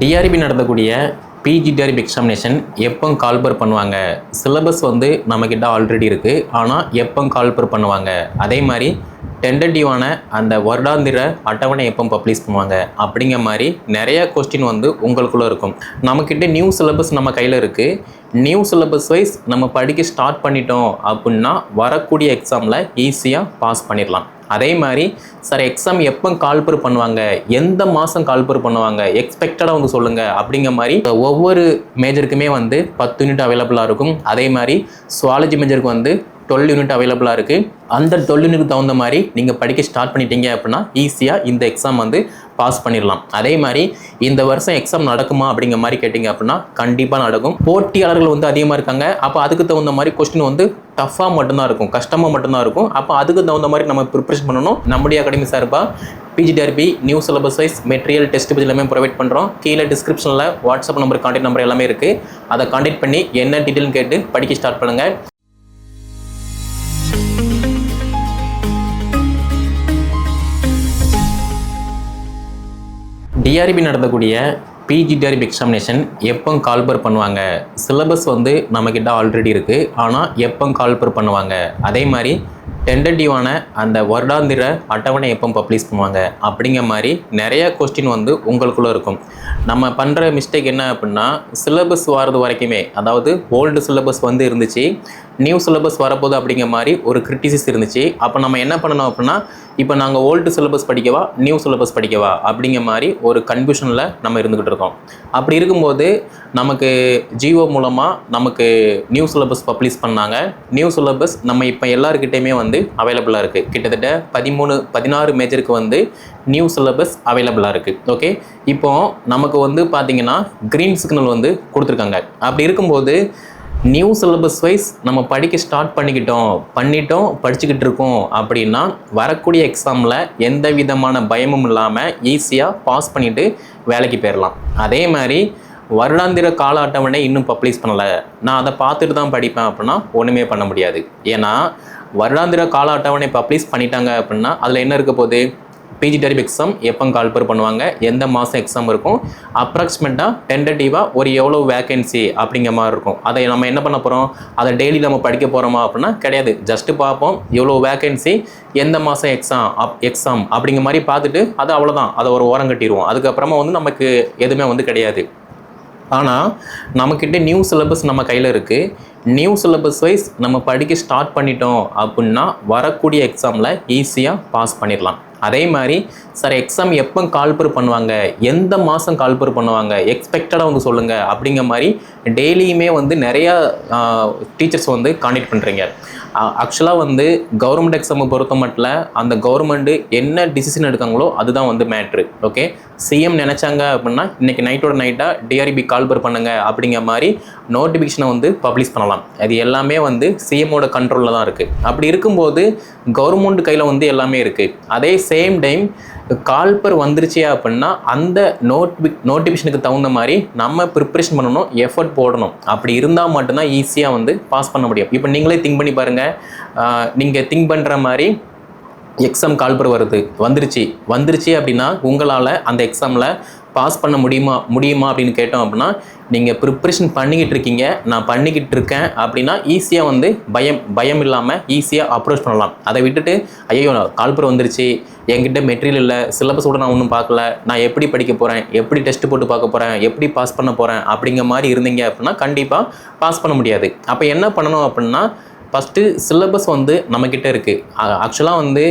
TRP நடத்தக்கூடிய PG TRB examination எப்போ call for பண்ணுவாங்க? சிலபஸ் வந்து நம்மக்கிட்ட ஆல்ரெடி இருக்குது ஆனால் எப்போ கால்பர் பண்ணுவாங்க? அதே மாதிரி டென்டேட்டிவான அந்த வருடாந்திர அட்டவணை எப்போ பப்ளிஷ் பண்ணுவாங்க? அப்படிங்கிற மாதிரி நிறைய கொஸ்டின் வந்து உங்களுக்குள்ளே இருக்கும். நம்மக்கிட்ட நியூ சிலபஸ் நம்ம கையில் இருக்குது நியூ சிலபஸ் வைஸ் நம்ம படிக்க ஸ்டார்ட் பண்ணிட்டோம் அப்படின்னா வரக்கூடிய எக்ஸாமில் ஈஸியாக பாஸ் பண்ணிடலாம் அதே மாதிரி சார் எக்ஸாம் எப்போ கால்பர் பண்ணுவாங்க? எந்த மாதம் கால்பர் பண்ணுவாங்க? எக்ஸ்பெக்டடாக வந்து சொல்லுங்கள் அப்படிங்கிற மாதிரி ஒவ்வொரு மேஜருக்குமே வந்து பத்து யூனிட் அவைலபிளாக இருக்கும். அதே மாதிரி சுவாலஜி மேஜருக்கு வந்து டுவெல் யூனிட் அவைலபிளாக இருக்குது அந்த டுவெல் யூனிட் தகுந்த மாதிரி நீங்கள் படிக்க ஸ்டார்ட் பண்ணிட்டீங்க அப்படின்னா ஈஸியாக இந்த எக்ஸாம் வந்து பாஸ் பண்ணிடலாம். அதே மாதிரி இந்த வருஷம் எக்ஸாம் நடக்குமா அப்படிங்கிற மாதிரி கேட்டிங்க அப்படின்னா கண்டிப்பாக நடக்கும். போட்டியாளர்கள் வந்து அதிகமாக இருக்காங்க. அப்போ அதுக்கு தகுந்த மாதிரி கொஸ்டின் வந்து டஃப்பாக மட்டும்தான் இருக்கும். கஷ்டமாக மட்டும்தான் இருக்கும். அப்போ அதுக்கு தகுந்த மாதிரி நம்ம ப்ரிப்பரேஷன் பண்ணணும். நம்முடைய அகாடமி சார்பாக PGTRB new syllabus wise material test page எல்லாமே ப்ரொவைட் பண்ணுறோம் கீழே டிஸ்கிரிப்ஷனில் வாட்ஸ்அப் நம்பர் கான்டாக்ட் நம்பர் எல்லாமே இருக்குது அதை கான்டாக்ட் பண்ணி என்ன டீட்டெயில்னு கேட்டு படிக்க ஸ்டார்ட் பண்ணுங்கள் டிஆர்பி நடத்தக்கூடிய பிஜி டிஆர்பி எக்ஸாமினேஷன் எப்போ கால்பர் பண்ணுவாங்க? சிலபஸ் வந்து நம்மக்கிட்ட ஆல்ரெடி இருக்குது ஆனால் எப்போ கால்பர் பண்ணுவாங்க? அதே மாதிரி டென்டேட்டிவான அந்த வருடாந்திர அட்டவணை எப்போ பப்ளிஷ் பண்ணுவாங்க? அப்படிங்கிற மாதிரி நிறைய கொஸ்டின் வந்து உங்களுக்குள்ளே இருக்கும். நம்ம பண்ணுற மிஸ்டேக் என்ன அப்படின்னா சிலபஸ் வாரது வரைக்குமே அதாவது ஓல்டு சிலபஸ் வந்து இருந்துச்சு. நியூ சிலபஸ் வரப்போகுது அப்படிங்கிற மாதிரி ஒரு கிரிட்டிசிஸ் இருந்துச்சு. அப்போ நம்ம என்ன பண்ணணும் அப்படின்னா இப்போ நாங்கள் ஓல்டு சிலபஸ் படிக்கவா நியூ சிலபஸ் படிக்கவா அப்படிங்கிற மாதிரி ஒரு கன்ஃபியூஷனில் நம்ம இருந்துக்கிட்டு இருக்கோம். அப்படி இருக்கும்போது நமக்கு ஜியோ மூலமாக நமக்கு நியூ சிலபஸ் பப்ளிஷ் பண்ணாங்க. நியூ சிலபஸ் நம்ம இப்போ எல்லாருக்கிட்டேயுமே வந்து அவைலபிளாக இருக்குது கிட்டத்தட்ட பதிமூணு பதினாறு மேஜருக்கு வந்து நியூ சிலபஸ் அவைலபிளாக இருக்குது ஓகே இப்போது நமக்கு வந்து பார்த்திங்கன்னா க்ரீன் சிக்னல் வந்து கொடுத்துருக்காங்க. அப்படி இருக்கும்போது நியூ சிலபஸ் வைஸ் நம்ம படிக்க ஸ்டார்ட் பண்ணிக்கிட்டோம் பண்ணிட்டோம் படிச்சுக்கிட்டு இருக்கோம் அப்படின்னா வரக்கூடிய எக்ஸாமில் எந்த விதமான பயமும் இல்லாமல் ஈஸியாக பாஸ் பண்ணிவிட்டு வேலைக்கு போயிடலாம் அதே மாதிரி வருடாந்திர கால அட்டவணை இன்னும் பப்ளிஷ் பண்ணலை. நான் அதை பார்த்துட்டு தான் படிப்பேன் அப்படின்னா ஒன்றுமே பண்ண முடியாது. ஏன்னா வருடாந்திர கால அட்டவணை பப்ளிஷ் பண்ணிட்டாங்க அப்படின்னா அதில் என்ன இருக்க போகுது? பிஜி டெரிப் எக்ஸாம் எப்போ கால்பர் பண்ணுவாங்க? எந்த மாதம் எக்ஸாம் இருக்கும்? அப்ராக்சிமேட்டாக டென்டேட்டிவாக ஒரு எவ்வளோ வேகன்சி அப்படிங்கிற மாதிரி இருக்கும். அதை நம்ம என்ன பண்ண போகிறோம் அதை டெய்லி நம்ம படிக்க போகிறோமா அப்படின்னா கிடையாது. ஜஸ்ட்டு பார்ப்போம் எவ்வளோ வேகன்சி எந்த மாதம் எக்ஸாம் அப் எக்ஸாம் அப்படிங்கிற மாதிரி பார்த்துட்டு அது அவ்வளோதான் அதை ஒரு ஓரம் கட்டிடுவோம். அதுக்கப்புறமா வந்து நமக்கு எதுவுமே வந்து கிடையாது. ஆனால் நம்மக்கிட்ட நியூ சிலபஸ் நம்ம கையில் இருக்குது நியூ சிலபஸ் வைஸ் நம்ம படிக்க ஸ்டார்ட் பண்ணிட்டோம் அப்படின்னா வரக்கூடிய எக்ஸாமில் ஈஸியாக பாஸ் பண்ணிடலாம். அதே மாதிரி சார் எக்ஸாம் எப்போ கால்பர் பண்ணுவாங்க? எந்த மாதம் கால்பர் பண்ணுவாங்க? எக்ஸ்பெக்டடாக வந்து சொல்லுங்கள் அப்படிங்கிற மாதிரி டெய்லியுமே வந்து நிறையா டீச்சர்ஸ் வந்து காண்டக்ட் பண்ணுறீங்க ஆக்சுவலாக வந்து கவர்மெண்ட் எக்ஸாமை பொறுத்த மட்டும் அந்த கவர்மெண்ட்டு என்ன டிசிஷன் எடுக்காங்களோ அதுதான் வந்து மேட்ரு ஓகே சிஎம் நினச்சாங்க அப்படின்னா இன்றைக்கி நைட்டோட நைட்டாக டிஆர்பி கால்பர் பண்ணுங்க அப்படிங்கிற மாதிரி நோட்டிஃபிகேஷனை வந்து பப்ளிஷ் பண்ணலாம். அது எல்லாமே வந்து சிஎம்மோட கண்ட்ரோலில் தான் இருக்குது அப்படி இருக்கும்போது கவர்மெண்ட் கையில் வந்து எல்லாமே இருக்குது அதே சேம் டைம் கால்பர் வந்துருச்சு அப்படின்னா அந்த நோட்பி நோட்டிஃபிகேஷனுக்கு தகுந்த மாதிரி நம்ம ப்ரிப்ரேஷன் பண்ணணும் எஃபர்ட் போடணும். அப்படி இருந்தால் மட்டும்தான் ஈஸியாக வந்து பாஸ் பண்ண முடியும். இப்போ நீங்களே திங்க் பண்ணி பாருங்கள் நீங்கள் திங்க் பண்ணுற மாதிரி எக்ஸாம் கால்பர் வருது. வந்துருச்சு. வந்துருச்சு அப்படின்னா உங்களால் அந்த எக்ஸாமில் பாஸ் பண்ண முடியுமா முடியுமா அப்படின்னு கேட்டோம் அப்படின்னா நீங்கள் ப்ரிப்ரேஷன் பண்ணிக்கிட்டு இருக்கீங்க நான் பண்ணிக்கிட்டு இருக்கேன் அப்படின்னா ஈஸியாக வந்து பயம் பயம் இல்லாமல் ஈஸியாக அப்ரோச் பண்ணலாம். அதை விட்டுட்டு ஐயோ கால்பர் வந்துருச்சு என்கிட்ட மெட்டீரியல் இல்லை சிலபஸ் கூட நான் ஒன்றும் பார்க்கல நான் எப்படி படிக்க போகிறேன் எப்படி டெஸ்ட் போட்டு பார்க்க போகிறேன் எப்படி பாஸ் பண்ண போகிறேன் அப்படிங்கிற மாதிரி இருந்தீங்க அப்படின்னா கண்டிப்பாக பாஸ் பண்ண முடியாது. அப்போ என்ன பண்ணணும் அப்படின்னா ஃபஸ்ட்டு சிலபஸ் வந்து நம்மக்கிட்ட இருக்குது ஆக்சுவலாக வந்து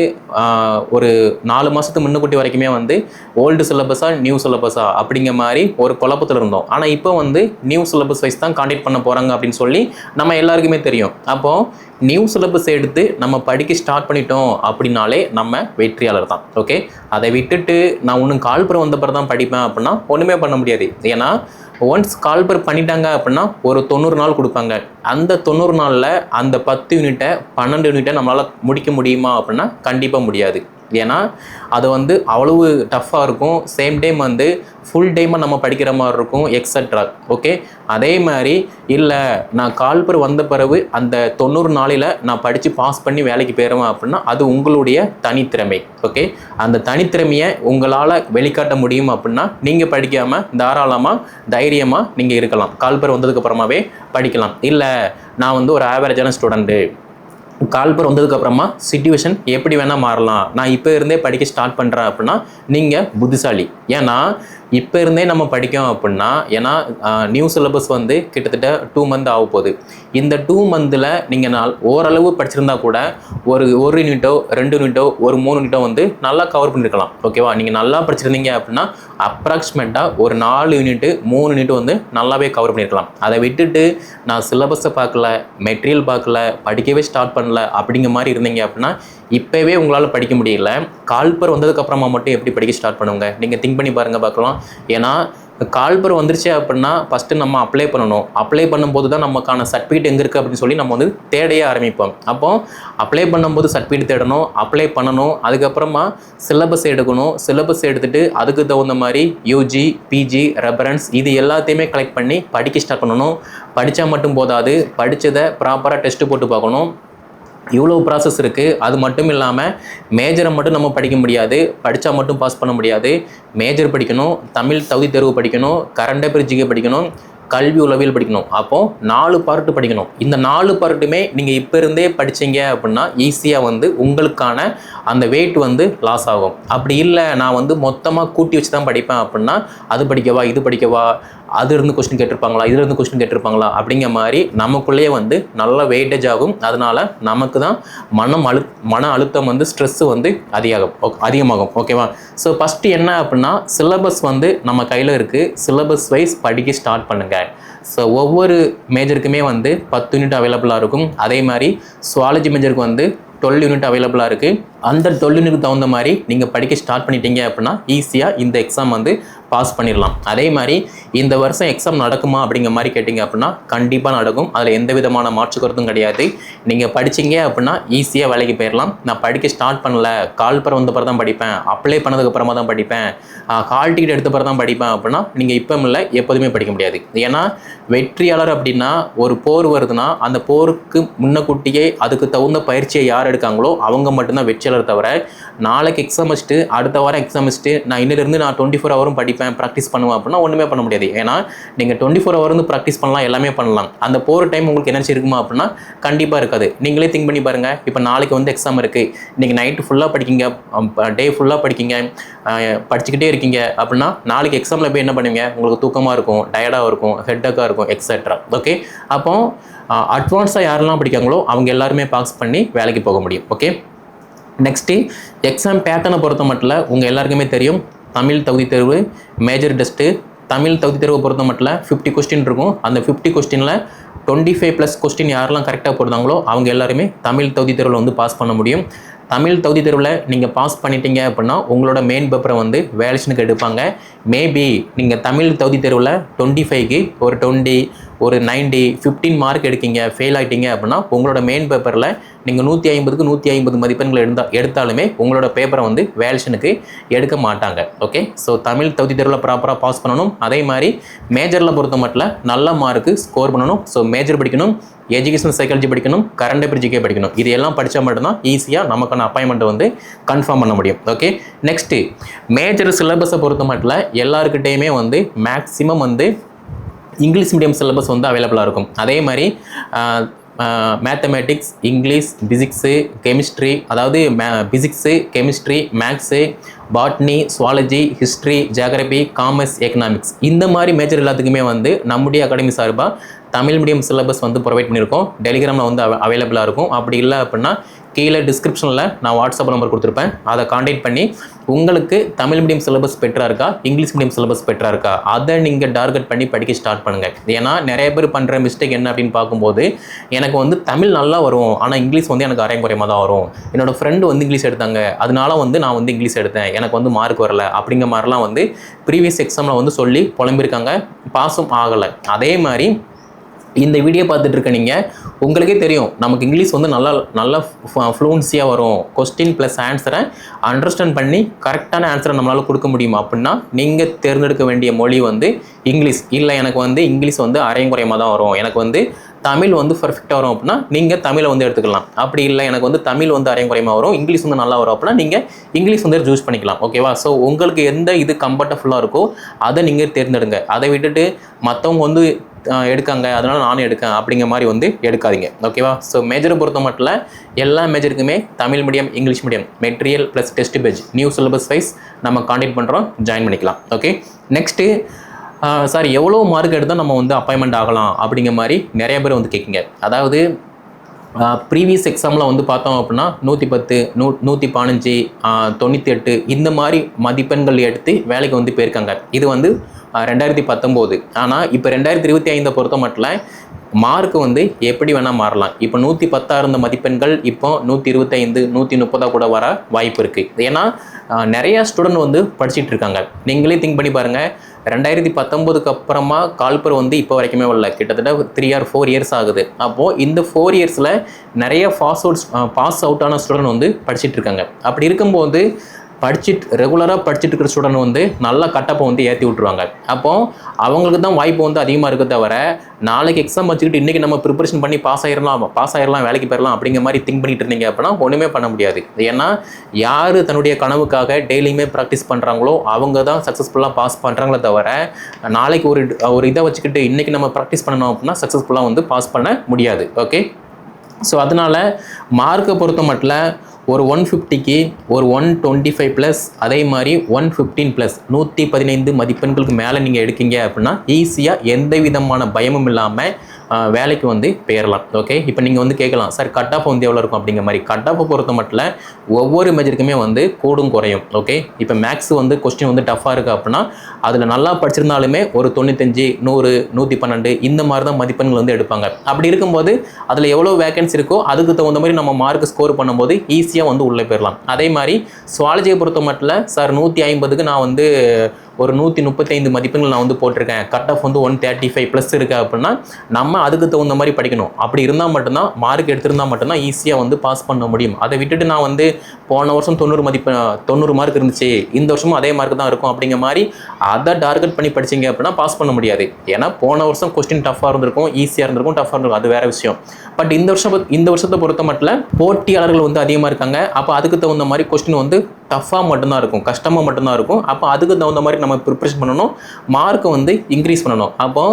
ஒரு நாலு மாதத்துக்கு முன்னுக்குட்டி வரைக்குமே வந்து ஓல்டு சிலபஸா நியூ சிலபஸா அப்படிங்கிற மாதிரி ஒரு குழப்பத்தில் இருந்தோம். ஆனால் இப்போ வந்து நியூ சிலபஸ் வைஸ் தான் காண்டக்ட் பண்ண போகிறாங்க அப்படின்னு சொல்லி நம்ம எல்லாருக்குமே தெரியும். அப்போது நியூ சிலபஸ் எடுத்து நம்ம படிக்க ஸ்டார்ட் பண்ணிட்டோம் அப்படின்னாலே நம்ம வெற்றியாளர் தான். ஓகே அதை விட்டுட்டு நான் ஒன்றும் கால்புறம் வந்தப்பறம் தான் படிப்பேன் அப்படின்னா ஒன்றுமே பண்ண முடியாது. ஏன்னா ஒன்ஸ் கால்பர் பண்ணிட்டாங்க அப்படின்னா ஒரு தொண்ணூறு நாள் கொடுப்பாங்க. அந்த தொண்ணூறு நாளில் அந்த பத்து யூனிட்டை பன்னெண்டு யூனிட்டை நம்மளால் முடிக்க முடியுமா அப்படின்னா கண்டிப்பாக முடியாது. ஏன்னா அது வந்து அவ்வளவு டஃப்பாக இருக்கும். சேம் டைம் வந்து ஃபுல் டைமாக நம்ம படிக்கிற மாதிரி இருக்கும் எக்ஸட்ரா ஓகே அதே மாதிரி இல்லை நான் கால்பர் வந்த பிறகு அந்த தொண்ணூறு நாளில் நான் படித்து பாஸ் பண்ணி வேலைக்கு போயிடுவேன் அப்படின்னா அது உங்களுடைய தனித்திறமை. ஓகே அந்த தனித்திறமையை உங்களால் வெளிக்காட்ட முடியும் அப்படின்னா நீங்கள் படிக்காமல் தாராளமாக தைரியமாக நீங்கள் இருக்கலாம். கால்பர் வந்ததுக்கப்புறமாவே படிக்கலாம். இல்லை நான் வந்து ஒரு ஆவரேஜான ஸ்டூடெண்ட்டு கால்பர் வந்ததுக்கப்புறமா சுச்சுவேஷன் எப்படி வேணால் மாறலாம். நான் இப்போ இருந்தே படிக்க ஸ்டார்ட் பண்ணுறேன் அப்படின்னா நீங்கள் புத்திசாலி. ஏன்னா இப்போ இருந்தே நம்ம படிக்கோம் அப்படின்னா ஏன்னா நியூ சிலபஸ் வந்து கிட்டத்தட்ட டூ மந்த் ஆக போகுது. இந்த டூ மந்தில் நீங்கள் நாள் ஓரளவு படிச்சிருந்தா கூட ஒரு ஒரு யூனிட்டோ ரெண்டு யூனிட்டோ ஒரு மூணு யூனிட்டோ வந்து நல்லா கவர் பண்ணியிருக்கலாம் ஓகேவா நீங்கள் நல்லா படிச்சிருந்தீங்க அப்படின்னா அப்ராக்சிமேட்டாக ஒரு நாலு யூனிட்டு மூணு யூனிட்டு வந்து நல்லாவே கவர் பண்ணியிருக்கலாம் அதை விட்டுட்டு நான் சிலபஸை பார்க்கல மெட்டீரியல் பார்க்கல படிக்கவே ஸ்டார்ட் பண்ணல அப்படிங்கிற மாதிரி இருந்தீங்க அப்படின்னா இப்போவே உங்களால் படிக்க முடியல. கால்பர் வந்ததுக்கப்புறமா மட்டும் எப்படி படிக்க ஸ்டார்ட் பண்ணுங்க நீங்கள் திங்க் பண்ணி பாருங்கள் பார்க்கலாம். ஏன்னா கால்பர் வந்துருச்சு அப்படின்னா ஃபஸ்ட்டு நம்ம அப்ளை பண்ணணும். அப்ளை பண்ணும்போது தான் நமக்கான சர்டிஃபிகேட் எங்கே இருக்குது அப்படின்னு சொல்லி நம்ம வந்து தேடையே ஆரம்பிப்போம். அப்போ அப்ளை பண்ணும்போது சர்டிஃபிகேட் தேடணும் அப்ளை பண்ணணும் அதுக்கப்புறமா சிலபஸ் எடுக்கணும். சிலபஸ் எடுத்துகிட்டு அதுக்கு தகுந்த மாதிரி யூஜி பிஜி ரெஃபரன்ஸ் இது எல்லாத்தையுமே கலெக்ட் பண்ணி படிக்க ஸ்டார்ட் பண்ணணும். படித்தா மட்டும் போதாது. படித்ததை ப்ராப்பராக டெஸ்ட்டு போட்டு பார்க்கணும். இவ்வளோ ப்ராசஸ் இருக்குது அது மட்டும் இல்லாமல் மேஜரை மட்டும் நம்ம படிக்க முடியாது. படித்தா மட்டும் பாஸ் பண்ண முடியாது. மேஜர் படிக்கணும் தமிழ் தகுதி தேர்வு படிக்கணும் கரண்ட் அஃபேர் ஜிகே படிக்கணும். கல்வி உளவியல் படிக்கணும். அப்போது நாலு பார்ட்டு படிக்கணும். இந்த நாலு பார்ட்டுமே நீங்கள் இப்போ இருந்தே படிச்சீங்க அப்படின்னா ஈஸியாக வந்து உங்களுக்கான அந்த வெயிட் வந்து லாஸ் ஆகும். அப்படி இல்லை நான் வந்து மொத்தமாக கூட்டி வச்சு தான் படிப்பேன் அப்படின்னா அது படிக்கவா இது படிக்கவா அது இருந்து கொஸ்டின் கேட்டிருப்பாங்களா இதுல இருந்து கொஸ்டின் கேட்டிருப்பாங்களா அப்படிங்கிற மாதிரி நமக்குள்ளேயே வந்து நல்ல வெயிட்டேஜ் ஆகும். அதனால் நமக்கு தான் மனம் அழு மன அழுத்தம் வந்து ஸ்ட்ரெஸ்ஸு வந்து அதிகாகும் அதிகமாகும். ஓகேவா ஸோ ஃபஸ்ட்டு என்ன அப்படின்னா சிலபஸ் வந்து நம்ம கையில் இருக்குது சிலபஸ் வைஸ் படிக்க ஸ்டார்ட் பண்ணுங்க ஸோ ஒவ்வொரு மேஜருக்குமே வந்து பத்து யூனிட் அவைலபிளாக இருக்கும். அதே மாதிரி சுவாலஜி மேஜருக்கு வந்து டுவெல் யூனிட் அவைலபிளாக இருக்குது அந்த டுவெல் யூனிட் தகுந்த மாதிரி நீங்கள் படிக்க ஸ்டார்ட் பண்ணிட்டீங்க அப்படின்னா ஈஸியாக இந்த எக்ஸாம் வந்து பாஸ் பண்ணிடலாம் அதே மாதிரி இந்த வருஷம் எக்ஸாம் நடக்குமா அப்படிங்கிற மாதிரி கேட்டிங்க அப்படின்னா கண்டிப்பாக நடக்கும். அதில் எந்த விதமான மாற்று கருத்தும் கிடையாது. நீங்கள் படிச்சீங்க அப்படின்னா ஈஸியாக வேலைக்கு போயிடலாம் நான் படிக்க ஸ்டார்ட் பண்ணல. கால் பரம் வந்த பிறகு தான் படிப்பேன். அப்ளை பண்ணதுக்கப்புறமா தான் படிப்பேன். கால் டிக்கெட் எடுத்த பிறகு தான் படிப்பேன் அப்படின்னா நீங்கள் இப்போ இல்லை எப்போதுமே படிக்க முடியாது. ஏன்னா வெற்றியாளர் அப்படின்னா ஒரு போர் வருதுன்னா அந்த போருக்கு முன்னக்கூட்டியே அதுக்கு தகுந்த பயிற்சியை யார் எடுக்காங்களோ அவங்க மட்டும்தான் வெற்றியாளர் தவிர நாளைக்கு எக்ஸாம் வச்சுட்டு அடுத்த வாரம் எக்ஸாம் வச்சுட்டு நான் இன்னிலிருந்து நான் டுவெண்ட்டி ஃபோர் ஹவரும் படிப்பேன் ப்ராக்டிஸ் பண்ணுவேன் அப்படின்னா ஒன்றுமே பண்ண முடியாது. ஏன்னா நீங்கள் டுவெண்ட்டி ஃபோர் ஹவர் வந்து ப்ராக்டிஸ் பண்ணலாம் எல்லாமே பண்ணலாம். அந்த போகிற டைம் உங்களுக்கு எனர்ஜி இருக்குமா அப்படின்னா கண்டிப்பாக இருக்காது. நீங்களே திங்க் பண்ணி பாருங்கள் இப்போ நாளைக்கு வந்து எக்ஸாம் இருக்குது இன்றைக்கி நைட்டு ஃபுல்லாக படிக்கிங்க. டே ஃபுல்லாக படிக்கிங்க. படிச்சுக்கிட்டே இருக்கீங்க அப்படின்னா நாளைக்கு எக்ஸாமில் போய் என்ன பண்ணுவீங்க? உங்களுக்கு தூக்கமாக இருக்கும் டயர்டாக இருக்கும் ஹெட்டக்காக இருக்கும் எக்ஸெட்ரா ஓகே அப்போ அட்வான்ஸாக யாரெல்லாம் படிக்காங்களோ அவங்க எல்லாருமே பாஸ் பண்ணி வேலைக்கு போக முடியும். ஓகே நெக்ஸ்ட்டு எக்ஸாம் பேட்டர்னை பொறுத்த மட்டும் உங்கள் எல்லாருக்குமே தெரியும். தமிழ் தகுதி தேர்வு மேஜர் டெஸ்ட்டு தமிழ் தகுதி தேர்வை பொறுத்த மட்டும் ஃபிஃப்டி கொஸ்டின் இருக்கும். அந்த ஃபிஃப்டி கொஸ்டினில் டுவெண்ட்டி ஃபைவ் ப்ளஸ் கொஸ்டின் யாரெல்லாம் கரெக்டாக போடுறாங்களோ அவங்க எல்லாருமே தமிழ் தகுதி தேர்வில் வந்து பாஸ் பண்ண முடியும். தமிழ் தகுதி தேர்வில் நீங்கள் பாஸ் பண்ணிட்டீங்க அப்படின்னா உங்களோட மெயின் பேப்பரை வந்து வேலேஷனுக்கு எடுப்பாங்க. மேபி நீங்கள் தமிழ் தகுதி தேர்வில் டுவெண்ட்டி ஃபைவ்க்கு ஒரு டுவெண்ட்டி ஒரு 90 ஃபிஃப்டீன் மார்க் எடுக்கீங்க ஃபெயில் ஆகிட்டீங்க அப்படின்னா உங்களோட மெயின் பேப்பரில் நீங்கள் நூற்றி ஐம்பதுக்கு நூற்றி ஐம்பது மதிப்பெண்கள் எடுத்தா எடுத்தாலுமே உங்களோட பேப்பரை வந்து வேல்ஷனுக்கு எடுக்க மாட்டாங்க. ஓகே ஸோ தமிழ் தகுதி தேர்வில் ப்ராப்பராக பாஸ் பண்ணணும். அதே மாதிரி மேஜரில் பொறுத்த மட்டும் நல்ல மார்க்கு ஸ்கோர் பண்ணணும். ஸோ மேஜர் படிக்கணும் எஜுகேஷன் சைக்காலஜி படிக்கணும் கரண்ட் அஃபேர் ஜிகே படிக்கணும். இது எல்லாம் படித்தா மட்டும்தான் ஈஸியாக நமக்கான அப்பாயின்மெண்ட் வந்து கன்ஃபார்ம் பண்ண முடியும். ஓகே நெக்ஸ்ட்டு மேஜர் சிலபஸை பொறுத்த மட்டும் எல்லாருக்கிட்டேயுமே வந்து மேக்ஸிமம் வந்து இங்கிலீஷ் மீடியம் சிலபஸ் வந்து அவைலபிளாக இருக்கும். அதே மாதிரி மேத்தமேட்டிக்ஸ் இங்கிலீஷ் பிசிக்ஸு கெமிஸ்ட்ரி அதாவது மே physics chemistry maths botany zoology history geography commerce economics இந்த மாதிரி மேஜர் எல்லாத்துக்குமே வந்து நம்முடைய அகாடமி சார்பாக தமிழ் மீடியம் சிலபஸ் வந்து ப்ரொவைட் பண்ணியிருக்கோம். டெலிகிராமில் வந்து அவைலபிளாக இருக்கும். அப்படி இல்லை அப்படின்னா கீழே டிஸ்கிரிப்ஷனில் நான் வாட்ஸ்அப் நம்பர் கொடுத்துருப்பேன். அதை காண்டாக்ட் பண்ணி உங்களுக்கு தமிழ் மீடியம் சிலபஸ் பெட்டராக இருக்கா இங்கிலீஷ் மீடியம் சிலபஸ் பெட்டராக இருக்கா அதை நீங்கள் டார்கெட் பண்ணி படிக்க ஸ்டார்ட் பண்ணுங்கள் ஏன்னா நிறைய பேர் பண்ணுற மிஸ்டேக் என்ன அப்படின்னு பார்க்கும்போது எனக்கு வந்து தமிழ் நல்லா வரும் ஆனால் இங்கிலீஷ் வந்து எனக்கு அரையும் குறையமாக தான் வரும். என்னோட ஃப்ரெண்டு வந்து இங்கிலீஷ் எடுத்தாங்க அதனால வந்து நான் வந்து இங்கிலீஷ் எடுத்தேன் எனக்கு வந்து மார்க் வரல அப்படிங்கிற மாதிரிலாம் வந்து ப்ரீவியஸ் எக்ஸாமில் வந்து சொல்லி புலம்பியிருக்காங்க. பாஸும் ஆகலை. அதே மாதிரி இந்த வீடியோ பார்த்துட்டு இருக்க நீங்கள் உங்களுக்கே தெரியும் நமக்கு இங்கிலீஷ் வந்து நல்லா நல்லா ஃப்ளூன்சியாக வரும். கொஸ்டின் ப்ளஸ் ஆன்சரை அண்டர்ஸ்டாண்ட் பண்ணி கரெக்டான ஆன்சரை நம்மளால் கொடுக்க முடியுமா அப்படின்னா நீங்கள் தேர்ந்தெடுக்க வேண்டிய மொழி வந்து இங்கிலீஷ். இல்லை எனக்கு வந்து இங்கிலீஷ் வந்து அரையங்குறையமாக தான் வரும். எனக்கு வந்து தமிழ் வந்து பர்ஃபெக்டாக வரும் அப்படின்னா நீங்கள் தமிழை வந்து எடுத்துக்கலாம். அப்படி இல்லை எனக்கு வந்து தமிழ் வந்து அரையங்குறையமாக வரும் இங்கிலீஷ் வந்து நல்லா வரும் அப்படின்னா நீங்கள் இங்கிலீஷ் வந்து சூஸ் பண்ணிக்கலாம். ஓகேவா ஸோ உங்களுக்கு எந்த இது கம்ஃபர்டபுளாக இருக்கோ அதை நீங்கள் தேர்ந்தெடுங்க. அதை விட்டுட்டு மற்றவங்க வந்து எடுக்காங்க. அதனால நானும் எடுக்கேன். அப்படிங்கிற மாதிரி வந்து எடுக்காதீங்க. ஓகேவா ஸோ மேஜரை பொறுத்த மட்டும் எல்லா மேஜருக்குமே Tamil medium English medium material plus test page new syllabus wise நம்ம காண்டாக்ட் பண்ணுறோம் ஜாயின் பண்ணிக்கலாம். ஓகே நெக்ஸ்ட்டு சார் எவ்வளோ மார்க் எடுத்தால் நம்ம வந்து அப்பாயின்மெண்ட் ஆகலாம். அப்படிங்கிற மாதிரி நிறைய பேர் வந்து கேட்குங்க. அதாவது ப்ரீவியஸ் எக்ஸாமில் வந்து பார்த்தோம் அப்படின்னா நூற்றி பத்து நூ நூற்றி பதினஞ்சு தொண்ணூற்றி எட்டு இந்த மாதிரி மதிப்பெண்கள் எடுத்து வேலைக்கு வந்து போயிருக்காங்க. இது வந்து ரெண்டாயிரத்தி பத்தொம்போது. ஆனால் இப்போ ரெண்டாயிரத்தி இருபத்தி ஐந்தை பொறுத்த மட்டும் மார்க் வந்து எப்படி வேணால் மாறலாம். இப்போ நூற்றி பத்தாக இருந்த மதிப்பெண்கள் இப்போ நூற்றி இருபத்தைந்து நூற்றி முப்பதாக கூட வர வாய்ப்பு இருக்குது ஏன்னா நிறையா ஸ்டூடெண்ட் வந்து படிச்சுட்டு இருக்காங்க. நீங்களே திங்க் பண்ணி பாருங்கள் ரெண்டாயிரத்தி பத்தொம்போதுக்கு அப்புறமா கால்பர் வந்து இப்போ வரைக்குமே வரல. கிட்டத்தட்ட த்ரீ ஆர் ஃபோர் இயர்ஸ் ஆகுது. அப்போது இந்த ஃபோர் இயர்ஸில் நிறைய பாஸ் அவுட்ஸ் பாஸ் அவுட்டான ஸ்டூடெண்ட் வந்து படிச்சுட்டு இருக்காங்க. அப்படி இருக்கும்போது படிச்சுட்டு ரெகுலராக படிச்சுட்டு இருக்கிற ஸ்டூடெண்ட் வந்து நல்ல கட்டப்பை வந்து ஏற்றி விட்ருவாங்க அப்போ அவங்களுக்கு தான் வாய்ப்பு வந்து அதிகமாக இருக்க தவிர நாளைக்கு எக்ஸாம் வச்சுக்கிட்டு இன்றைக்கி நம்ம ப்ரிப்பரேஷன் பண்ணி பாஸ் ஆயிடலாம் பாஸ் ஆயிடலாம் வேலைக்கு போயிடலாம் அப்படிங்கிற மாதிரி திங்க் பண்ணிட்டு இருந்தீங்க அப்படின்னா ஒன்றுமே பண்ண முடியாது. ஏன்னா யார் தன்னுடைய கனவுக்காக டெய்லியுமே ப்ராக்டிஸ் பண்ணுறாங்களோ அவங்க தான் சக்ஸஸ்ஃபுல்லாக பாஸ் பண்ணுறாங்களே தவிர நாளைக்கு ஒரு ஒரு இதை வச்சுக்கிட்டு இன்றைக்கி நம்ம ப்ராக்டிஸ் பண்ணணும் அப்படின்னா சக்ஸஸ்ஃபுல்லாக வந்து பாஸ் பண்ண முடியாது. ஓகே ஸோ அதனால் மார்க்கை பொறுத்த மட்டும் ஒரு ஒன் ஃபிஃப்டிக்கு ஒரு ஒன் டுவெண்ட்டி ஃபைவ் ப்ளஸ் அதே மாதிரி ஒன் ஃபிஃப்டீன் ப்ளஸ் நூற்றி பதினைந்து மதிப்பெண்களுக்கு மேலே நீங்கள் எடுக்கீங்க அப்படின்னா ஈஸியாக எந்த விதமான பயமும் இல்லாமல் வேலைக்கு வந்து பெயரலாம். ஓகே இப்போ நீங்கள் வந்து கேட்கலாம் சார் கட் ஆஃப் வந்து எவ்வளோ இருக்கும்? அப்படிங்கிற மாதிரி. கட் ஆஃபை பொறுத்த மட்டும் ஒவ்வொரு மெஜருக்குமே வந்து கூடும் குறையும். ஓகே இப்போ மேக்ஸ் வந்து கொஸ்டின் வந்து டஃப்பாக இருக்குது அப்படின்னா அதில் நல்லா படிச்சிருந்தாலுமே ஒரு தொண்ணூத்தஞ்சு நூறு நூற்றி பன்னெண்டு இந்த மாதிரி தான் மதிப்பெண்கள் வந்து எடுப்பாங்க. அப்படி இருக்கும்போது அதில் எவ்வளோ வேகன்சி இருக்கோ அதுக்கு தகுந்த மாதிரி நம்ம மார்க் ஸ்கோர் பண்ணும்போது ஈஸியாக வந்து உள்ளே போயிடலாம் அதே மாதிரி சுவாலஜியை பொறுத்த மட்டும் சார் நூற்றி ஐம்பதுக்கு நான் வந்து ஒரு நூற்றி முப்பத்தைந்து மதிப்பெண்கள் நான் வந்து போட்டிருக்கேன். கட் ஆஃப் வந்து ஒன் தேர்ட்டி ஃபைவ் ப்ளஸ் இருக்குது அப்படின்னா நம்ம அதுக்கு தகுந்த மாதிரி படிக்கணும். அப்படி இருந்தால் மட்டும்தான் மார்க் எடுத்திருந்தால் மட்டும்தான் ஈஸியாக வந்து பாஸ் பண்ண முடியும். அதை விட்டுட்டு நான் வந்து போன வருஷம் தொண்ணூறு மதிப்பு தொண்ணூறு மார்க் இருந்துச்சு. இந்த வருஷமும் அதே மார்க் தான் இருக்கும் அப்படிங்கிற மாதிரி அதை டார்கெட் பண்ணி படிச்சீங்க அப்படின்னா பாஸ் பண்ண முடியாது. ஏன்னா போன வருஷம் கொஸ்டின் டஃப்பாக இருந்திருக்கும் ஈஸியாக இருந்திருக்கும் டஃப்பாக இருந்திருக்கும். அது வேற விஷயம். பட் இந்த வருஷம் இந்த வருஷத்தை பொறுத்த மட்டும் போட்டியாளர்கள் வந்து அதிகமாக இருக்காங்க. அப்போ அதுக்கு தகுந்த மாதிரி கொஸ்டின் வந்து டஃப்பாக மட்டும்தான் இருக்கும் கஷ்டமாக மட்டும்தான் இருக்கும். அப்போ அதுக்கு தகுந்த மாதிரி நம்ம ப்ரிப்ரேஷன் பண்ணணும். மார்க்கை வந்து இன்க்ரீஸ் பண்ணணும். அப்போ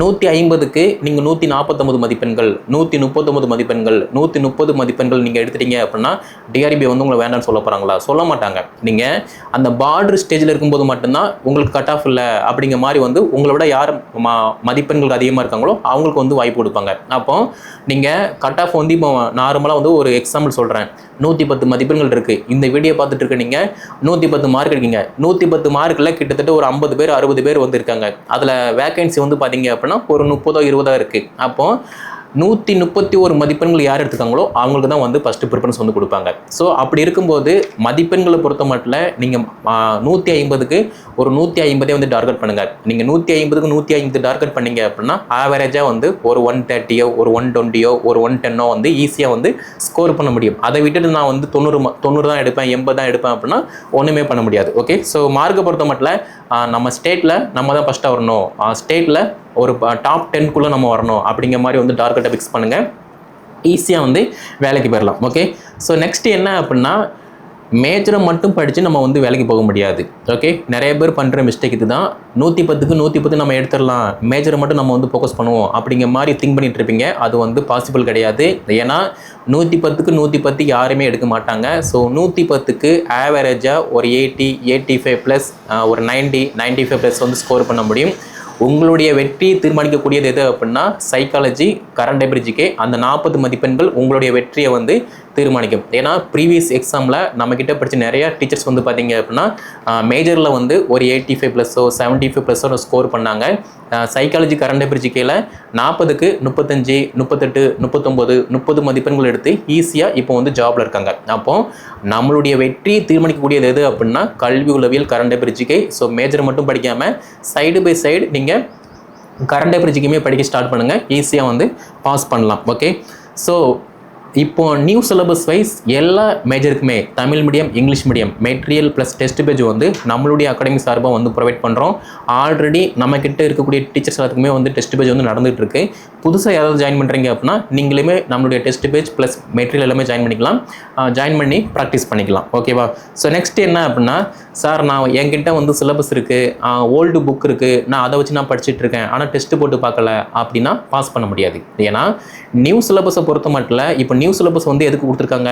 நூற்றி ஐம்பதுக்கு நீங்கள் நூற்றி நாற்பத்தொம்பது மதிப்பெண்கள் நூற்றி முப்பத்தொம்பது மதிப்பெண்கள் நூற்றி முப்பது மதிப்பெண்கள் நீங்கள் எடுத்துட்டீங்க அப்படின்னா டிஆர்பி வந்து உங்களை வேண்டாம்னு சொல்ல போகிறாங்களா சொல்ல மாட்டாங்க. நீங்கள் அந்த பார்டர் ஸ்டேஜில் இருக்கும்போது மட்டும்தான் உங்களுக்கு கட் ஆஃப் இல்லை அப்படிங்கிற மாதிரி வந்து உங்களை விட யார் ம மதிப்பெண்கள் அதிகமாக இருக்காங்களோ அவங்களுக்கு வந்து வாய்ப்பு கொடுப்பாங்க. அப்போ நீங்கள் கட் ஆஃப் வந்து இப்போ நார்மலாக வந்து ஒரு எக்ஸாம்பிள் சொல்கிறேன் நூற்றி பத்து மதிப்பெண்கள் இருக்குது இந்த வீடியோ பார்த்துட்டு இருக்க நீங்கள் நூற்றி பத்து மார்க் எடுக்கீங்க. நூற்றி பத்து மார்க்கில் கிட்டத்தட்ட ஒரு ஐம்பது பேர் அறுபது பேர் வந்து இருக்காங்க அதில் வேக்கன்சி வந்து பார்த்தீங்க அப்படின்னா ஒரு முப்பதோ இருபதோ இருக்குது அப்போது நூற்றி முப்பத்தி ஒரு மதிப்பெண்கள் யார் எடுத்துக்காங்களோ அவங்களுக்கு தான் வந்து ஃபஸ்ட்டு ப்ரிஃபரன்ஸ் வந்து கொடுப்பாங்க. ஸோ அப்படி இருக்கும்போது மதிப்பெண்களை பொறுத்த மட்டும் நீங்கள் நூற்றி ஐம்பதுக்கு ஒரு நூற்றி ஐம்பதே வந்து டார்கெட் பண்ணுங்கள் நீங்கள் நூற்றி ஐம்பதுக்கு நூற்றி ஐம்பது டார்கெட் பண்ணீங்க அப்படின்னா ஆவரேஜாக வந்து ஒரு ஒன் தேர்ட்டியோ ஒரு ஒன் டுவெண்ட்டியோ ஒரு ஒன் டென்னோ வந்து ஈஸியாக வந்து ஸ்கோர் பண்ண முடியும். அதை விட்டுட்டு நான் வந்து தொண்ணூறு தொண்ணூறு தான் எடுப்பேன் எண்பது தான் எடுப்பேன் அப்படின்னா ஒன்றுமே பண்ண முடியாது. ஓகே ஸோ மார்க்கை பொறுத்த மட்டும் நம்ம ஸ்டேட்டில் நம்ம தான் ஃபஸ்ட்டாக வரணும். ஸ்டேட்டில் ஒரு டாப் டென்க்குள்ளே நம்ம வரணும் அப்படிங்கிற மாதிரி வந்து டார்கெட்டை ஃபிக்ஸ் பண்ணுங்கள் ஈஸியாக வந்து வேலைக்கு போயிடலாம் ஓகே ஸோ நெக்ஸ்ட் என்ன அப்படின்னா மேஜரை மட்டும் படித்து நம்ம வந்து வேலைக்கு போக முடியாது ஓகே நிறைய பேர் பண்ணுற மிஸ்டேக் இது தான் நூற்றி பத்துக்கு நூற்றி பத்து நம்ம எடுத்துடலாம் மேஜரை மட்டும் நம்ம வந்து ஃபோக்கஸ் பண்ணுவோம் அப்படிங்கிற மாதிரி திங்க் பண்ணிகிட்ருப்பீங்க இருப்பீங்க. அது வந்து பாசிபிள் கிடையாது. ஏன்னா நூற்றி பத்துக்கு நூற்றி பத்து யாருமே எடுக்க மாட்டாங்க. ஸோ நூற்றி பத்துக்கு ஆவரேஜாக ஒரு எயிட்டி எயிட்டி ஃபைவ் ப்ளஸ் ஒரு 90 95 ஃபைவ் ப்ளஸ் வந்து ஸ்கோர் பண்ண முடியும். உங்களுடைய வெற்றியை தீர்மானிக்கக்கூடியது எது அப்படின்னா சைக்காலஜி கரண்ட் எபிரிஜிக்கே அந்த நாற்பது மதிப்பெண்கள் உங்களுடைய வெற்றியை வந்து தீர்மானிக்கும். ஏன்னா ப்ரீவியஸ் எக்ஸாமில் நம்மக்கிட்ட படித்த நிறைய டீச்சர்ஸ் வந்து பார்த்தீங்க அப்படின்னா மேஜரில் வந்து ஒரு எயிட்டி ஃபைவ் ப்ளஸோ செவன்ட்டி ஃபைவ் ப்ளஸ்ஸோ ஸ்கோர் பண்ணாங்க. சைக்காலஜி கரண்ட் எபிரிஜிக்கையில் நாற்பதுக்கு முப்பத்தஞ்சு முப்பத்தெட்டு முப்பத்தொம்போது முப்பது மதிப்பெண்கள் எடுத்து ஈஸியாக இப்போ வந்து ஜாபில் இருக்காங்க. அப்போது நம்மளுடைய வெற்றி தீர்மானிக்கக்கூடியது எது அப்படின்னா கல்வி உளவியல் கரண்ட் எபிரிஜிக்கை ஸோ மேஜர் மட்டும் படிக்காமல் சைடு பை சைடு நீங்கள் கரண்ட் அஃபேர் படிக்க ஸ்டார்ட் பண்ணுங்கள் ஈஸியாக வந்து பாஸ் பண்ணலாம். ஓகே ஸோ இப்போ நியூ சிலபஸ் வைஸ் எல்லா மேஜருக்குமே Tamil medium English medium material plus test page வந்து நம்மளுடைய அகாடமி சார்பாக வந்து ப்ரொவைட் பண்ணுறோம் ஆல்ரெடி நம்மக்கிட்ட இருக்கக்கூடிய டீச்சர்ஸ் எல்லாத்துக்குமே வந்து டெஸ்ட் பேஜ் வந்து நடந்துகிட்டு இருக்கு. புதுசாக யாராவது ஜாயின் பண்ணுறீங்க அப்படின்னா நீங்களுமே நம்மளுடைய டெஸ்ட் பேஜ் ப்ளஸ் மெட்டீரியல் எல்லாமே ஜாயின் பண்ணிக்கலாம். ஜாயின் பண்ணி ப்ராக்டிஸ் பண்ணிக்கலாம். ஓகேவா ஸோ நெக்ஸ்ட் என்ன அப்படின்னா சார் நான் என்கிட்ட வந்து சிலபஸ் இருக்குது ஓல்டு புக் இருக்குது நான் அதை வச்சு நான் படிச்சுட்டு இருக்கேன். ஆனால் டெஸ்ட் போட்டு பார்க்கல அப்படின்னா பாஸ் பண்ண முடியாது. ஏன்னா நியூ சிலபஸை பொறுத்த மட்டும் இப்போ நியூ சிலபஸ் வந்து எதுக்கு கொடுத்துருக்காங்க?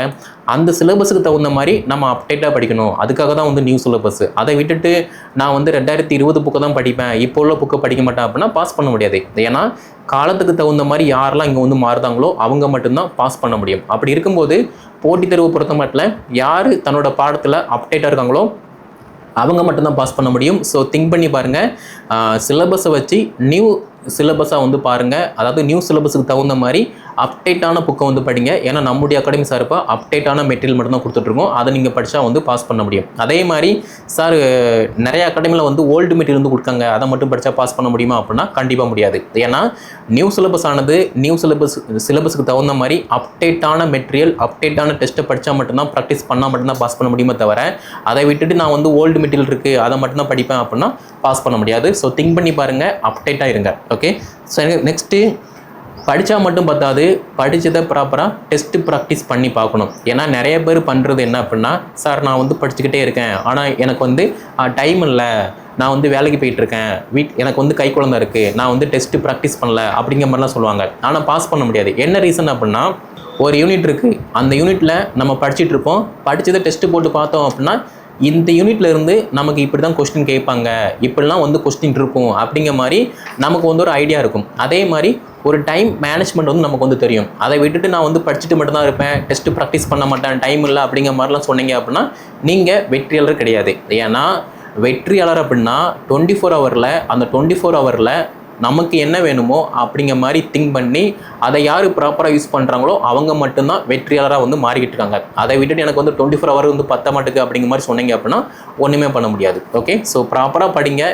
அந்த சிலபஸுக்கு தகுந்த மாதிரி நம்ம அப்டேட்டாக படிக்கணும். அதுக்காக தான் வந்து நியூ சிலபஸ் அதை விட்டுட்டு நான் வந்து ரெண்டாயிரத்தி இருபது புக்கை தான் படிப்பேன். இப்போ உள்ள புக்கை படிக்க மாட்டேன் அப்படின்னா பாஸ் பண்ண முடியாது. ஏன்னா காலத்துக்கு தகுந்த மாதிரி யாரெல்லாம் இங்கே வந்து மாறுதாங்களோ அவங்க மட்டும்தான் பாஸ் பண்ண முடியும். அப்படி இருக்கும்போது போட்டித் தேர்வு பொறுத்த மட்டும் யார் தன்னோட பாடத்தில் அப்டேட்டாக இருக்காங்களோ அவங்க மட்டும்தான் பாஸ் பண்ண முடியும். ஸோ திங்க் பண்ணி பாருங்கள் சிலபஸை வச்சு நியூ சிலபஸாக வந்து பாருங்கள் அதாவது நியூ சிலபஸுக்கு தகுந்த மாதிரி அப்டேட்டான புக்கை வந்து படிங்க. ஏன்னா நம்முடைய அகாடமி சார்பாக அப்டேட்டான மெட்டீரியல் மட்டும் தான் கொடுத்துட்ருக்கோம். அதை நீங்கள் படித்தா வந்து பாஸ் பண்ண முடியும். அதே மாதிரி சார் நிறைய அகாடமியில் வந்து ஓல்டு மெட்டீரியல் வந்து கொடுக்காங்க. அதை மட்டும் படித்தா பாஸ் பண்ண முடியுமா அப்படின்னா கண்டிப்பாக முடியாது. ஏன்னா நியூ சிலபஸ் ஆனது நியூ சிலபஸ் சிலபஸுக்கு தகுந்த மாதிரி அப்டேட்டான மெட்டீரியல் அப்டேட்டான டெஸ்ட்டை படித்தா மட்டும்தான் ப்ராக்டிஸ் பண்ணால் மட்டும்தான் பாஸ் பண்ண முடியுமே தவிர அதை விட்டுட்டு நான் வந்து ஓல்டு மெட்டீரியல் இருக்குது அதை மட்டும்தான் படிப்பேன் அப்படின்னா பாஸ் பண்ண முடியாது. ஸோ திங்க் பண்ணி பாருங்கள் அப்டேட்டாக இருங்க. ஓகே ஸோ நெக்ஸ்ட்டு படித்தா மட்டும் பத்தாது படித்ததை ப்ராப்பராக டெஸ்ட் ப்ராக்டிஸ் பண்ணி பார்க்கணும். ஏன்னா நிறைய பேர் பண்ணுறது என்ன அப்படின்னா சார் நான் வந்து படிச்சுக்கிட்டே இருக்கேன். ஆனால் எனக்கு வந்து டைம் இல்லை. நான் வந்து வேலைக்கு போயிட்டுருக்கேன். வீட் எனக்கு வந்து கை குழந்தை இருக்குது நான் வந்து டெஸ்ட்டு ப்ராக்டிஸ் பண்ணல. அப்படிங்கிற மாதிரிலாம் சொல்லுவாங்க. ஆனால் பாஸ் பண்ண முடியாது. என்ன ரீசன் அப்படின்னா ஒரு யூனிட் இருக்குது அந்த யூனிட்டில் நம்ம படிச்சுட்டு இருப்போம் படித்ததை டெஸ்ட்டு போட்டு பார்த்தோம் அப்படின்னா இந்த யூனிட்ல இருந்து நமக்கு இப்படி தான் கொஸ்டின் கேட்பாங்க. இப்படிலாம் வந்து கொஸ்டின் இருக்கும் அப்படிங்கிற மாதிரி நமக்கு வந்து ஒரு ஐடியா இருக்கும். அதே மாதிரி ஒரு டைம் மேனேஜ்மெண்ட் வந்து நமக்கு வந்து தெரியும். அதை விட்டுட்டு நான் வந்து படிச்சுட்டு மட்டும்தான் இருப்பேன். டெஸ்ட்டு ப்ராக்டிஸ் பண்ண மாட்டேன். டைம் இல்லை அப்படிங்கிற மாதிரிலாம் சொன்னீங்க அப்படின்னா நீங்கள் வெற்றியாளர் கிடையாது. ஏன்னா வெற்றியாளர் அப்படின்னா டுவெண்ட்டி ஃபோர் ஹவரில் அந்த டுவெண்ட்டி ஃபோர் ஹவரில் நமக்கு என்ன வேணுமோ அப்படிங்கிற மாதிரி திங்க் பண்ணி அதை யார் ப்ராப்பராக யூஸ் பண்ணுறாங்களோ அவங்க மட்டும்தான் வெற்றியாளராக வந்து மாறிக்கிட்டு இருக்காங்க. அதை விட்டுட்டு எனக்கு வந்து டுவெண்ட்டி ஃபோர் ஹவர் வந்து பத்த மாட்டுக்கு அப்படிங்கிற மாதிரி சொன்னீங்க அப்படின்னா ஒன்றுமே பண்ண முடியாது. ஓகே ஸோ ப்ராப்பராக படிங்க.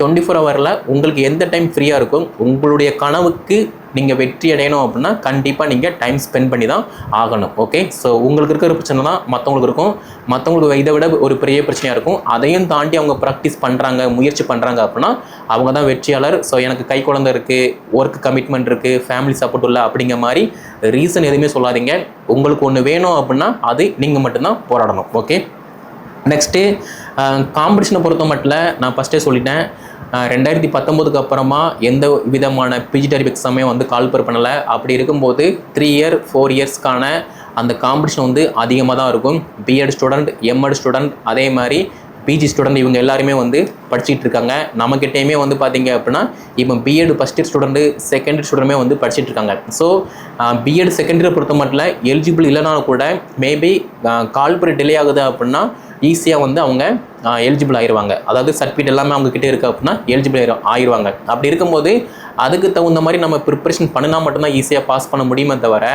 டுவெண்ட்டி ஃபோர் ஹவரில் உங்களுக்கு எந்த டைம் ஃப்ரீயாக இருக்கும் உங்களுடைய கனவுக்கு நீங்கள் வெற்றி அடையணும் அப்படின்னா கண்டிப்பாக நீங்கள் டைம் ஸ்பெண்ட் பண்ணி தான் ஆகணும் ஓகே ஸோ உங்களுக்கு இருக்கிற பிரச்சனை தான் மற்றவங்களுக்கு இருக்கும். மற்றவங்களுக்கு இதை விட ஒரு பெரிய பிரச்சனையாக இருக்கும். அதையும் தாண்டி அவங்க ப்ராக்டிஸ் பண்ணுறாங்க முயற்சி பண்ணுறாங்க அப்படின்னா அவங்க தான் வெற்றியாளர். ஸோ எனக்கு கை குழந்தை இருக்குது ஒர்க் கமிட்மெண்ட் இருக்குது ஃபேமிலி சப்போர்ட் இல்லை அப்படிங்கிற மாதிரி ரீசன் எதுவுமே சொல்லாதீங்க. உங்களுக்கு ஒன்று வேணும் அப்படின்னா அது நீங்கள் மட்டும்தான் போராடணும் ஓகே நெக்ஸ்ட்டு காம்படிஷனை பொறுத்த மட்டும் நான் ஃபஸ்ட்டே சொல்லிட்டேன். ரெண்டாயிரத்தி பத்தொம்போதுக்கு அப்புறமா எந்த விதமான பிஜிடரி எக்ஸாமே வந்து கால்பர் பண்ணலை. அப்படி இருக்கும்போது த்ரீ இயர் ஃபோர் இயர்ஸ்க்கான அந்த காம்படிஷன் வந்து அதிகமாக தான் இருக்கும். பிஎட் ஸ்டூடெண்ட் எம்எட் ஸ்டூடெண்ட் அதே மாதிரி பிஜி ஸ்டூடெண்ட் இவங்க எல்லாருமே வந்து படிச்சுட்டு இருக்காங்க. நம்மக்கிட்டேயுமே வந்து பார்த்தீங்க அப்படின்னா இப்போ B Ed first year student second year ஸ்டூடெண்ட்டுமே வந்து படிச்சுட்டு இருக்காங்க. ஸோ பிஎட் செகண்ட் இயர் பொறுத்த மட்டும் எலிஜிபிள் இல்லைனாலும் கூட மேபி கால்பர் டிலே ஆகுது அப்படின்னா ஈஸியாக வந்து அவங்க எலிஜிபிள் ஆயிடுவாங்க அதாவது சர்டிஃபிகேட் எல்லாமே அவங்க இருக்குது அப்படின்னா எலிஜிபிள் ஆயிரும் ஆயிடுவாங்க அப்படி இருக்கும்போது அதுக்கு தகுந்த மாதிரி நம்ம ப்ரிப்ரேஷன் பண்ணினா மட்டும்தான் ஈஸியாக பாஸ் பண்ண முடியுமே தவிர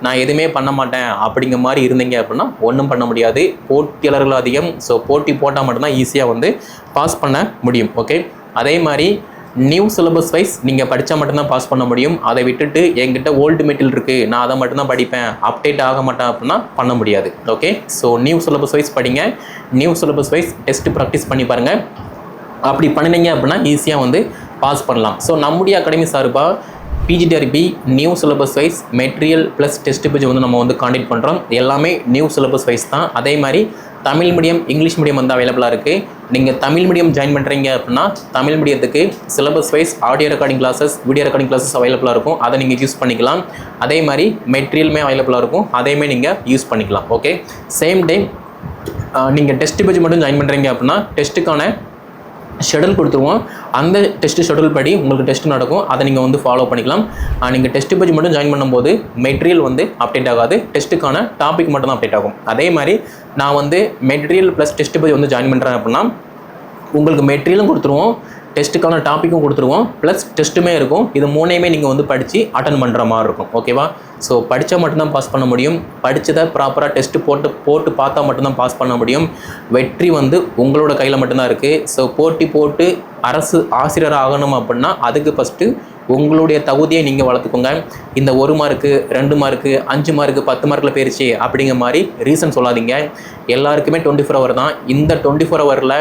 நான் எதுவுமே பண்ண மாட்டேன் அப்படிங்கிற மாதிரி இருந்தீங்க அப்படின்னா ஒன்றும் பண்ண முடியாது. போட்டியாளர்கள் அதிகம் ஸோ போட்டி போட்டால் மட்டும்தான் ஈஸியாக வந்து பாஸ் பண்ண முடியும் ஓகே அதே மாதிரி நியூ சிலபஸ் வைஸ் நீங்கள் படித்தா மட்டும்தான் பாஸ் பண்ண முடியும். அதை விட்டுட்டு என்கிட்ட ஓல்டு மெட்டீரியல் இருக்குது நான் அதை மட்டும்தான் படிப்பேன். அப்டேட் ஆக மாட்டேன் அப்படின்னா பண்ண முடியாது. Okay so new syllabus wise படிங்க. New syllabus wise test practice பண்ணி பாருங்கள் அப்படி பண்ணினீங்க அப்படின்னா ஈஸியாக வந்து பாஸ் பண்ணலாம். ஸோ நம்முடைய அகாடமி சார்பாக PGTRB new syllabus wise material plus test page வந்து நம்ம வந்து காண்டக்ட் பண்ணுறோம் எல்லாமே நியூ சிலபஸ் வைஸ் தான். அதே மாதிரி தமிழ் மீடியம் இங்கிலீஷ் மீடியம் வந்து அவைலபிளாக இருக்குது நீங்கள் தமிழ் மீடியம் ஜாயின் பண்ணுறீங்க அப்படின்னா Tamil மீடியத்துக்கு syllabus wise audio recording classes video recording classes அவைலபிளாக இருக்கும். அதை நீங்கள் யூஸ் பண்ணிக்கலாம். அதே மாதிரி மெட்டீரியலுமே அவைலபிளாக இருக்கும். அதையுமே நீங்கள் யூஸ் பண்ணிக்கலாம். ஓகே சேம் டைம் நீங்கள் டெஸ்ட் பேஜ் மட்டும் ஜாயின் பண்ணுறீங்க அப்படின்னா டெஸ்ட்டுக்கான ஷெடியூல் கொடுத்துருவோம். அந்த டெஸ்ட் ஷெடியூல் படி உங்களுக்கு டெஸ்ட் நடக்கும். அதை நீங்கள் வந்து ஃபாலோ பண்ணிக்கலாம். நீங்கள் டெஸ்ட் பேஜ் மட்டும் ஜாயின் பண்ணும்போது மெட்டீரியல் வந்து அப்டேட் ஆகாது. டெஸ்ட்டுக்கான டாபிக் மட்டும் தான் அப்டேட் ஆகும். அதே மாதிரி நான் வந்து மெட்டீரியல் ப்ளஸ் டெஸ்ட் பேஜ் வந்து ஜாயின் பண்ணுறேன் அப்படின்னா உங்களுக்கு மெட்டீரியலும் கொடுத்துருவோம். டெஸ்ட்டுக்கான டாப்பிக்கும் கொடுத்துருவோம். ப்ளஸ் டெஸ்ட்டுமே இருக்கும். இது மூணையுமே நீங்கள் வந்து படித்து அட்டன் பண்ணுற மாதிரி இருக்கும். ஓகேவா ஸோ படித்தா மட்டும்தான் பாஸ் பண்ண முடியும். படித்ததை ப்ராப்பராக டெஸ்ட்டு போட்டு போட்டு பார்த்தா மட்டும்தான் பாஸ் பண்ண முடியும். வெற்றி வந்து உங்களோட கையில் மட்டும்தான் இருக்குது ஸோ போட்டி போட்டு அரசு ஆசிரியர் ஆகணும் அப்படின்னா அதுக்கு ஃபஸ்ட்டு உங்களுடைய தகுதியை நீங்கள் வளர்த்துக்கோங்க. இந்த ஒரு மார்க்கு ரெண்டு மார்க்கு அஞ்சு மார்க்கு பத்து மார்க்கில் போயிருச்சு அப்படிங்கிற மாதிரி ரீசன் சொல்லாதீங்க. எல்லாருக்குமே டுவெண்ட்டி ஃபோர் ஹவர் தான். இந்த டுவெண்ட்டி ஃபோர் ஹவரில்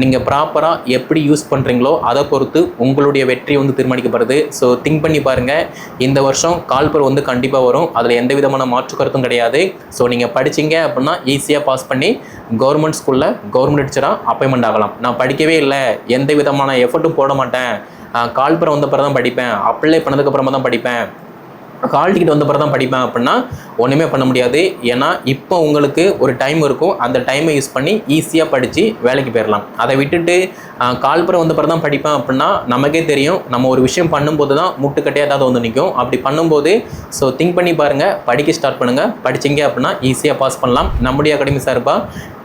நீங்கள் ப்ராப்பராக எப்படி யூஸ் பண்ணுறீங்களோ அதை பொறுத்து உங்களுடைய வெற்றி வந்து தீர்மானிக்கப்படுது. ஸோ திங்க் பண்ணி பாருங்கள் இந்த வருஷம் கால்பர் வந்து கண்டிப்பாக வரும். அதில் எந்த விதமான மாற்று கருத்தும் கிடையாது. ஸோ நீங்கள் படிச்சீங்க அப்படின்னா ஈஸியாக பாஸ் பண்ணி கவர்மெண்ட் ஸ்கூலில் கவர்மெண்ட் டீச்சராக அப்பாயின்மெண்ட் ஆகலாம். நான் படிக்கவே இல்லை. எந்த விதமான எஃபர்ட்டும் போட மாட்டேன். கால்பரை வந்த பிறகு தான் படிப்பேன். அப்ளை பண்ணதுக்கப்புறமா தான் படிப்பேன். ஹால் டிக்கெட் வந்த பிறகு தான் படிப்பேன் அப்படின்னா ஒன்றுமே பண்ண முடியாது. ஏன்னா இப்போ உங்களுக்கு ஒரு டைம் இருக்கும். அந்த டைமை யூஸ் பண்ணி ஈஸியாக படித்து வேலைக்கு போயிடலாம் அதை விட்டுட்டு கால்புறம் வந்த பிறகு தான் படிப்பேன் அப்படின்னா நமக்கே தெரியும். நம்ம ஒரு விஷயம் பண்ணும்போது தான் முட்டுக்கட்டையாக ஏதாவது வந்து நிற்கும் அப்படி பண்ணும்போது ஸோ திங்க் பண்ணி பாருங்கள் படிக்க ஸ்டார்ட் பண்ணுங்கள் படிச்சிங்க அப்படின்னா ஈஸியாக பாஸ் பண்ணலாம். நம்முடைய அகாடமி சார்பாக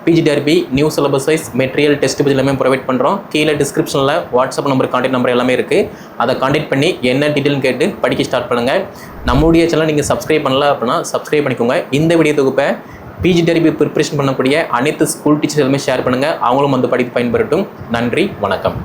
PGTRB new syllabus wise material test page எல்லாமே ப்ரொவைட் பண்ணுறோம் கீழே டிஸ்கிரிப்ஷனில் வாட்ஸ்அப் நம்பர் காண்டாக்ட் நம்பர் எல்லாமே இருக்குது அதை காண்டாக்ட் பண்ணி என்ன டீட்டெயில்னு கேட்டு படிக்க ஸ்டார்ட் பண்ணுங்கள் நம்முடைய சேனல் நீங்கள் சப்ஸ்கிரைப் பண்ணல அப்படின்னா சப்ஸ்கிரைப் பண்ணிக்கோங்க. இந்த வீடியோ தொகுப்பை பிஜிடிஆர்பி ப்ரிப்பரேஷன் பண்ணக்கூடிய அனைத்து ஸ்கூல் டீச்சர்ஸ் எல்லாமே ஷேர் பண்ணுங்கள் அவங்களும் வந்து படித்து பயன்பெறட்டும். நன்றி வணக்கம்.